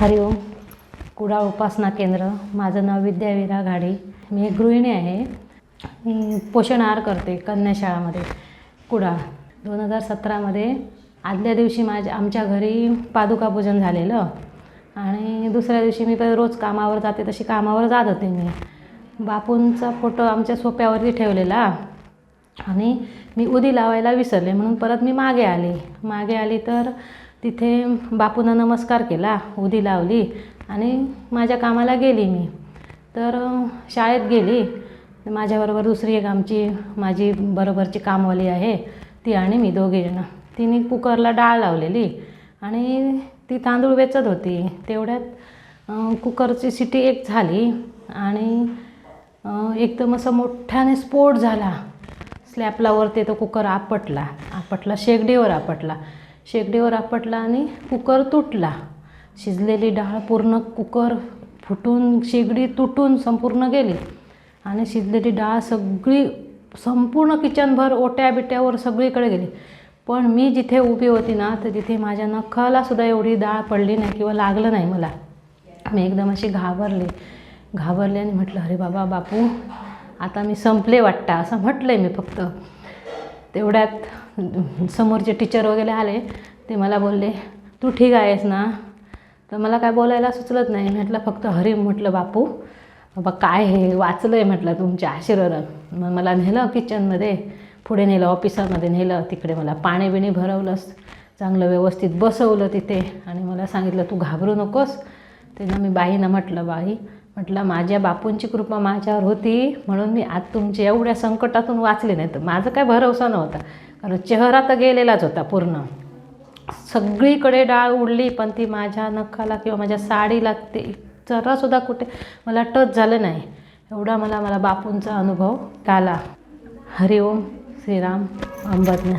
हरिओम कुडाळ उपासना केंद्र माझं नाव विद्यावीरा घाडे. मी एक गृहिणी आहे. मी पोषण आहार करते कन्याशाळामध्ये कुडाळ दोन हजार सतरामध्ये आदल्या दिवशी माझ्या आमच्या घरी पादुका पूजन झालेलं. आणि दुसऱ्या दिवशी मी पण रोज कामावर जाते तशी कामावर जात होते मी. बापूंचा फोटो आमच्या सोप्यावरती ठेवलेला. आणि मी उदी लावायला विसरले म्हणून परत मी मागे आले. मागे आली तर तिथे बापूंना नमस्कार केला उदी लावली आणि माझ्या कामाला गेली मी. तर शाळेत गेली. माझ्याबरोबर दुसरी एक आमची माझी बरोबरची कामवाली आहे ती आणि मी दोघेजणं तिने कुकरला डाळ लावलेली आणि ती तांदूळ वेचत होती. तेवढ्यात कुकरची सिटी एक झाली आणि एकदम असं मोठ्याने स्फोट झाला. स्लॅपला वरती तो कुकर आपटला. आपटला शेगडीवर आपटला. शेगडीवर आपटला आणि कुकर तुटला. शिजलेली डाळ पूर्ण कुकर फुटून शेगडी तुटून संपूर्ण गेली. आणि शिजलेली डाळ सगळी संपूर्ण किचनभर ओट्या बिट्यावर सगळीकडे गेली. पण मी जिथे उभी होती ना तर तिथे माझ्या नखालासुद्धा एवढी डाळ पडली नाही किंवा लागलं नाही मला. मी एकदम अशी घाबरले. घाबरले आणि म्हटलं अरे बाबा बापू आता मी संपले वाटतं असं म्हटलं आहे मी फक्त. तेवढ्यात समोरचे टीचर वगैरे आले. ते मला बोलले तू ठीक आहेस ना? तर मला काय बोलायला सुचलत नाही. म्हटलं फक्त हरी म्हटलं बापू. बाबा काय हे? वाचलं आहे म्हटलं तुमच्या आशीर्वादात मग मला नेलं किचनमध्ये पुढे नेलं ऑफिसामध्ये नेलं. तिकडे मला पाणी बिणी भरवलंस. चांगलं व्यवस्थित बसवलं तिथे. आणि मला सांगितलं तू घाबरू नकोस. तेव्हा मी बाईनं म्हटलं बाई म्हटलं माझ्या बापूंची कृपा माझ्यावर होती म्हणून मी आज तुमच्या एवढ्या संकटातून वाचले नाही तर माझं काय भरवसा नव्हता कारण चेहरा तर गेलेलाच होता पूर्ण. सगळीकडे डाळ उडली पण ती माझ्या नखाला किंवा माझ्या साडीला ते जरासुद्धा कुठे मला टच झालं नाही. एवढा मला मला बापूंचा अनुभव आला. हरिओम श्रीराम अंबज्ञ.